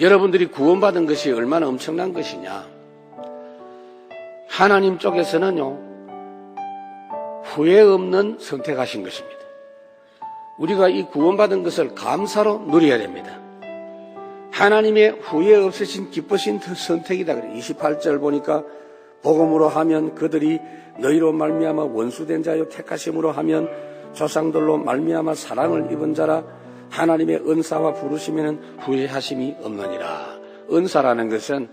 여러분들이 구원받은 것이 얼마나 엄청난 것이냐. 하나님 쪽에서는요, 후회 없는 선택하신 것입니다. 우리가 이 구원받은 것을 감사로 누려야 됩니다. 하나님의 후회 없으신 기쁘신 선택이다 그래. 28절 보니까 복음으로 하면 그들이 너희로 말미암아 원수된 자요 택하심으로 하면 조상들로 말미암아 사랑을 입은 자라 하나님의 은사와 부르시면 후회하심이 없느니라. 은사라는 것은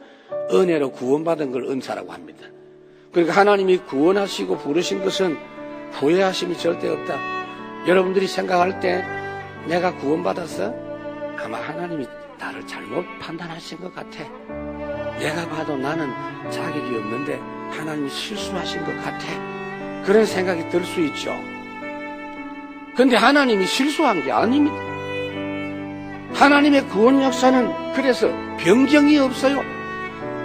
은혜로 구원받은 걸 은사라고 합니다. 그러니까 하나님이 구원하시고 부르신 것은 후회하심이 절대 없다. 여러분들이 생각할 때 내가 구원받았어? 아마 하나님이 나를 잘못 판단하신 것 같아. 내가 봐도 나는 자격이 없는데 하나님이 실수하신 것 같아. 그런 생각이 들 수 있죠. 근데 하나님이 실수한 게 아닙니다. 하나님의 구원 역사는 그래서 변경이 없어요.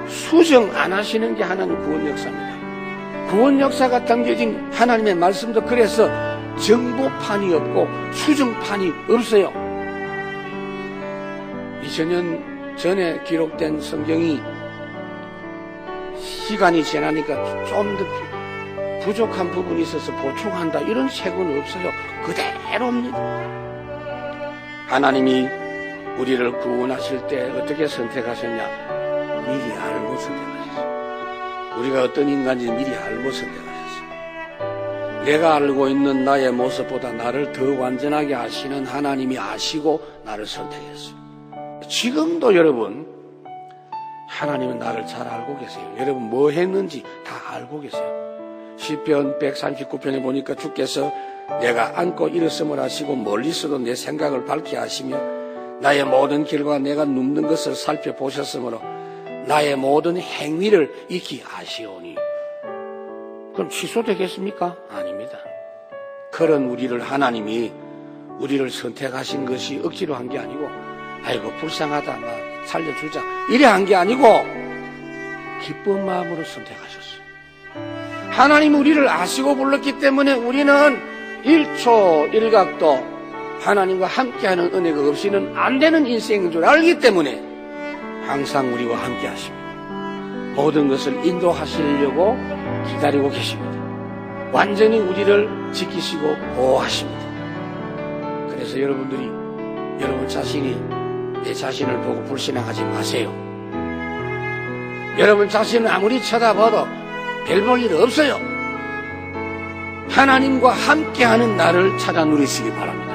수정 안 하시는 게 하나님 구원 역사입니다. 구원 역사가 담겨진 하나님의 말씀도 그래서 정보판이 없고 수정판이 없어요. 2000년 전에 기록된 성경이 시간이 지나니까 좀 더 부족한 부분이 있어서 보충한다 이런 책은 없어요. 그대로입니다. 하나님이 우리를 구원하실 때 어떻게 선택하셨냐? 미리 알고 선택하셨어요. 우리가 어떤 인간인지 미리 알고 선택하셨어요. 내가 알고 있는 나의 모습보다 나를 더 완전하게 아시는 하나님이 아시고 나를 선택했어요. 지금도 여러분 하나님은 나를 잘 알고 계세요. 여러분 뭐 했는지 다 알고 계세요. 시편 139편에 보니까 주께서 내가 안고 일었음을 하시고 멀리서도 내 생각을 밝게 하시며 나의 모든 길과 내가 눕는 것을 살펴보셨으므로 나의 모든 행위를 익히 아시오니 그럼 취소되겠습니까? 아닙니다. 그런 우리를 하나님이 우리를 선택하신 것이 억지로 한 게 아니고 아이고 불쌍하다 막 살려주자 이래 한 게 아니고 기쁜 마음으로 선택하셨어요. 하나님 우리를 아시고 불렀기 때문에 우리는 1초 1각도 하나님과 함께하는 은혜가 없이는 안 되는 인생인 줄 알기 때문에 항상 우리와 함께 하십니다. 모든 것을 인도하시려고 기다리고 계십니다. 완전히 우리를 지키시고 보호하십니다. 그래서 여러분들이 여러분 자신이 내 자신을 보고 불신앙하지 마세요. 여러분 자신을 아무리 쳐다봐도 별 볼 일 없어요. 하나님과 함께하는 나를 찾아 누리시기 바랍니다.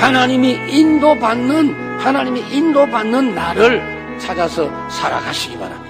하나님이 인도받는, 하나님이 인도받는 나를 찾아서 살아가시기 바랍니다.